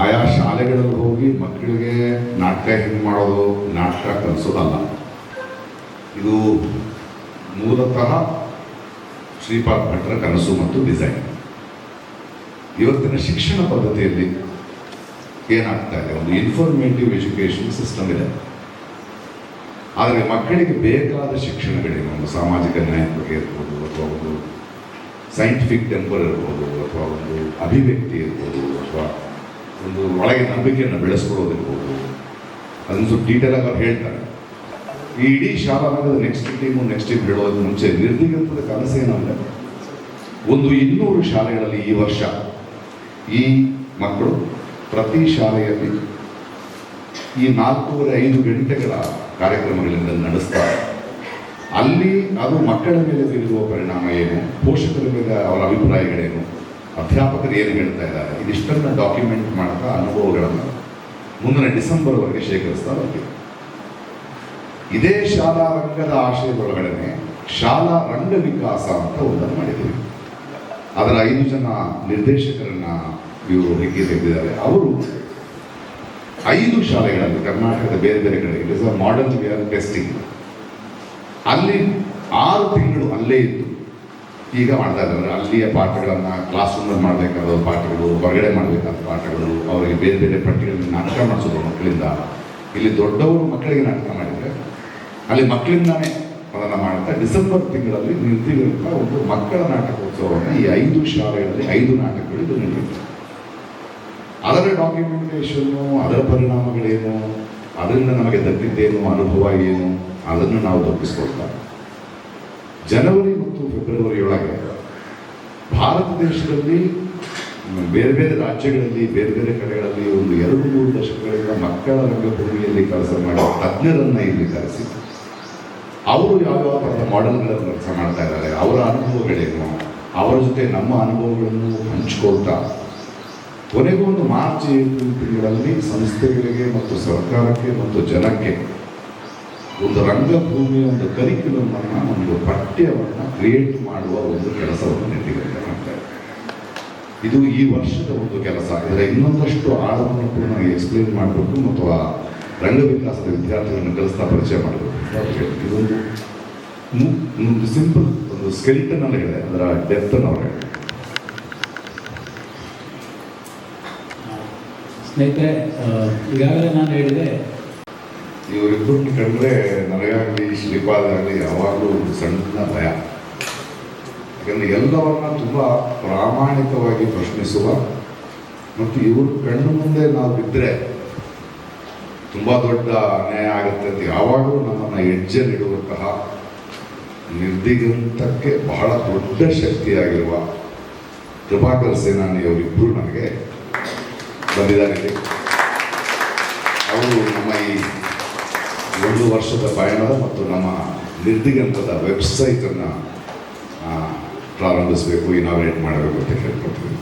ಆಯಾ ಶಾಲೆಗಳಲ್ಲಿ ಹೋಗಿ ಮಕ್ಕಳಿಗೆ ನಾಟಕ ಹೆಂಗೆ ಮಾಡೋದು ನಾಟಕ ಕಲಿಸೋದಲ್ಲ. ಇದು ಮೂಲತಃ ಶ್ರೀಪಾದ್ ಭಟ್ರ ಕನಸು ಮತ್ತು ಡಿಸೈನ್. ಇವತ್ತಿನ ಶಿಕ್ಷಣ ಪದ್ಧತಿಯಲ್ಲಿ ಏನಾಗ್ತಾ ಇದೆ? ಒಂದು ಇನ್ಫಾರ್ಮೇಟಿವ್ ಎಜುಕೇಷನ್ ಸಿಸ್ಟಮ್ ಇದೆ. ಆದರೆ ಮಕ್ಕಳಿಗೆ ಬೇಕಾದ ಶಿಕ್ಷಣಗಳೇನು ಒಂದು ಸಾಮಾಜಿಕ ನ್ಯಾಯದ ಬಗ್ಗೆ ಇರ್ಬೋದು, ಅಥವಾ ಒಂದು ಸೈಂಟಿಫಿಕ್ ಟೆಂಪರ್ ಇರ್ಬೋದು, ಅಥವಾ ಒಂದು ಅಭಿವ್ಯಕ್ತಿ ಇರ್ಬೋದು, ಅಥವಾ ಒಂದು ಒಳಗೆ ನಂಬಿಕೆಯನ್ನು ಬೆಳೆಸ್ಕೊಳ್ಳೋದಿರ್ಬೋದು ಅದನ್ನು ಸ್ವಲ್ಪ ಆಗಿ ಅವ್ರು ಹೇಳ್ತಾರೆ. ಈ ಇಡೀ ಶಾಲಾ ರಂಗದ ನೆಕ್ಸ್ಟ್ ಟೀಮು ನೆಕ್ಸ್ಟ್ ಟೀಮ್ ಹೇಳೋದಕ್ಕೆ ಮುಂಚೆ ನಿರ್ದಿಗಂತದ ಏನಂದರೆ ಒಂದು ಇನ್ನೂರು ಶಾಲೆಗಳಲ್ಲಿ ಈ ವರ್ಷ ಈ ಮಕ್ಕಳು ಪ್ರತಿ ಶಾಲೆಯಲ್ಲಿ ಈ ನಾಲ್ಕೂವರೆ ಐದು ಗಂಟೆಗಳ ಕಾರ್ಯಕ್ರಮಗಳಿಂದ ನಡೆಸ್ತಾರೆ. ಅಲ್ಲಿ ಅದು ಮಕ್ಕಳ ಮೇಲೆ ಬೀರುವ ಪರಿಣಾಮ ಏನು? ಪೋಷಕರ ಮೇಲೆ ಅವರ ಅಭಿಪ್ರಾಯಗಳೇನು? ಅಧ್ಯಾಪಕರು ಏನು ಹೇಳ್ತಾ ಇದ್ದಾರೆ? ಇದಿಷ್ಟನ್ನು ಡಾಕ್ಯುಮೆಂಟ್ ಮಾಡ್ತಾ ಅನುಭವಗಳನ್ನು ಮುಂದಿನ ಡಿಸೆಂಬರ್ವರೆಗೆ ಶೇಖರಿಸ್ತಾ ಬರ್ತೀವಿ. ಇದೇ ಶಾಲಾ ರಂಗದ ಆಶಯದೊಳಗಡೆ ಶಾಲಾ ರಂಗ ವಿಕಾಸ ಅಂತ ಒಂದನ್ನು ಮಾಡಿದ್ದೀವಿ. ಅದರ ಐದು ಜನ ನಿರ್ದೇಶಕರನ್ನ ಇವರು ಹೆಗ್ಗೆ ತೆಗೆದಿದ್ದಾರೆ. ಅವರು ಐದು ಶಾಲೆಗಳಲ್ಲಿ, ಕರ್ನಾಟಕದ ಬೇರೆ ಬೇರೆ ಕಡೆ it is a modern V R testing ಅಲ್ಲಿ ಆರು ತಿಂಗಳು ಅಲ್ಲೇ ಇದ್ದು ಈಗ ಮಾಡ್ತಾ ಇದ್ದಾರೆ. ಅಲ್ಲಿಯ ಪಾಠಗಳನ್ನು ಕ್ಲಾಸ್ ಮಾಡಬೇಕಾದ ಪಾಠಗಳು, ಹೊರಗಡೆ ಮಾಡಬೇಕಾದ ಪಾಠಗಳು, ಅವರಿಗೆ ಬೇರೆ ಬೇರೆ ಪಟ್ಟಿಗಳನ್ನು ನಾಟಕ ಮಾಡಿಸೋದು ಮಕ್ಕಳಿಂದ. ಇಲ್ಲಿ ದೊಡ್ಡವರು ಮಕ್ಕಳಿಗೆ ನಾಟಕ ಮಾಡಿದರೆ, ಅಲ್ಲಿ ಮಕ್ಕಳಿಂದಾನೇ ಅದನ್ನು ಮಾಡ್ತಾ ಡಿಸೆಂಬರ್ ತಿಂಗಳಲ್ಲಿ ನಿಂತಿರುವಂಥ ಒಂದು ಮಕ್ಕಳ ನಾಟಕೋತ್ಸವವನ್ನು ಈ ಐದು ಶಾಲೆಗಳಲ್ಲಿ ಐದು ನಾಟಕಗಳು ಇದು ನಡೆಯುತ್ತೆ. ಅದರ ಡಾಕ್ಯುಮೆಂಟೇಷನ್ನು ಅದರ ಪರಿಣಾಮಗಳೇನು, ಅದರಿಂದ ನಮಗೆ ದಕ್ಕಿದ್ದೇನು, ಅನುಭವ ಏನು, ಅದನ್ನು ನಾವು ತಪ್ಪಿಸ್ಕೊಳ್ತಾ ಜನವರಿ ಮತ್ತು ಫೆಬ್ರವರಿ ಒಳಗೆ ಭಾರತ ದೇಶದಲ್ಲಿ ಬೇರೆ ಬೇರೆ ರಾಜ್ಯಗಳಲ್ಲಿ, ಬೇರೆ ಬೇರೆ ಕಡೆಗಳಲ್ಲಿ ಒಂದು ಎರಡು ಮೂರು ದಶಕಗಳಿಂದ ಮಕ್ಕಳ ರಂಗಭೂಮಿಯಲ್ಲಿ ಕೆಲಸ ಮಾಡಿ ತಜ್ಞರನ್ನು ಇಲ್ಲಿ ಕರೆಸಿ. ಅವರು ಯಾವ್ಯಾವ ಥರದ ಮಾಡೆಲ್ಗಳನ್ನು ಕೆಲಸ ಮಾಡ್ತಾ ಇದ್ದಾರೆ, ಅವರ ಅನುಭವಗಳೇನು, ಅವರ ಜೊತೆ ನಮ್ಮ ಅನುಭವಗಳನ್ನು ಹಂಚಿಕೊಳ್ತಾ. ಕೊನೆಗೂ ಒಂದು ಮಾರ್ಚ್ ಏಪ್ರಿಲ್ ತಿಂಗಳಲ್ಲಿ ಸಂಸ್ಥೆಗಳಿಗೆ ಮತ್ತು ಸರ್ಕಾರಕ್ಕೆ ಮತ್ತು ಜನಕ್ಕೆ ಒಂದು ರಂಗಭೂಮಿಯ ಒಂದು ಕರಿಕ್ಯುಲಮ್ ಅನ್ನ ಒಂದು ಪಠ್ಯವನ್ನು ಕ್ರಿಯೇಟ್ ಮಾಡುವ ಒಂದು ಕೆಲಸವನ್ನು ನೆಟ್ಟಿಗೆ ಮಾಡ್ತಾರೆ ಇದು ಈ ವರ್ಷದ ಒಂದು ಕೆಲಸ. ಇದರ ಇನ್ನೊಂದಷ್ಟು ಆಳವನ್ನು ಕೂಡ ನನಗೆ ಎಕ್ಸ್ಪ್ಲೇನ್ ಮಾಡಬೇಕು ಮತ್ತು ಆ ರಂಗ ವಿಕಾಸದ ವಿದ್ಯಾರ್ಥಿಗಳನ್ನು ಕಲಿಸ್ತಾ ಪರಿಚಯ ಮಾಡಬೇಕು ಇದೊಂದು ಒಂದು ಸಿಂಪಲ್ ಒಂದು ಸ್ಕೆಲಿಟನ್ ಅಲ್ಲಿ ಹೇಳಿದೆ ಅದರ ಡೆಪ್ತ್ ಅನ್ನು ಅವರು. ಸ್ನೇಹಿತರೆ ಈಗಾಗಲೇ ನಾನು ಹೇಳಿದೆ ಇವರಿಬ್ಬರನ್ನ ಕಂಡ್ರೆ ನನಗಾಗಲಿ ಶ್ರೀಪಾದ ಆಗಲಿ ಯಾವಾಗಲೂ ಒಂದು ಸಣ್ಣ ಭಯ ಯಾಕಂದರೆ ಎಲ್ಲವನ್ನ ತುಂಬ ಪ್ರಾಮಾಣಿಕವಾಗಿ ಪ್ರಶ್ನಿಸುವ ಮತ್ತು ಇವರು ಕಣ್ಣು ಮುಂದೆ ನಾವು ಬಿದ್ದರೆ ತುಂಬ ದೊಡ್ಡ ಅನ್ಯಾಯ ಆಗುತ್ತೆ ಅಂತ ಯಾವಾಗಲೂ ನಮ್ಮನ್ನು ಹೆಜ್ಜೆಲಿಡುವಂತಹ ನಿರ್ದಿಗಂತಕ್ಕೆ ಬಹಳ ದೊಡ್ಡ ಶಕ್ತಿಯಾಗಿರುವ ಕೃಪಾಕರ್ ಸೇನಾನಿಯವರಿಬ್ಬರು ನನಗೆ ಬಂದಿದ್ದಾರೆ. ಅವರು ನಮ್ಮ ಈ ಒಂದು ವರ್ಷದ ಪಯಣದ ಮತ್ತು ನಮ್ಮ ನಿರ್ದಿಗಂತದ ವೆಬ್ಸೈಟನ್ನು ಪ್ರಾರಂಭಿಸಬೇಕು ಇನಾಗ್ರೇಟ್ ಮಾಡಬೇಕು ಅಂತ ಹೇಳ್ಕೊಳ್ತೀವಿ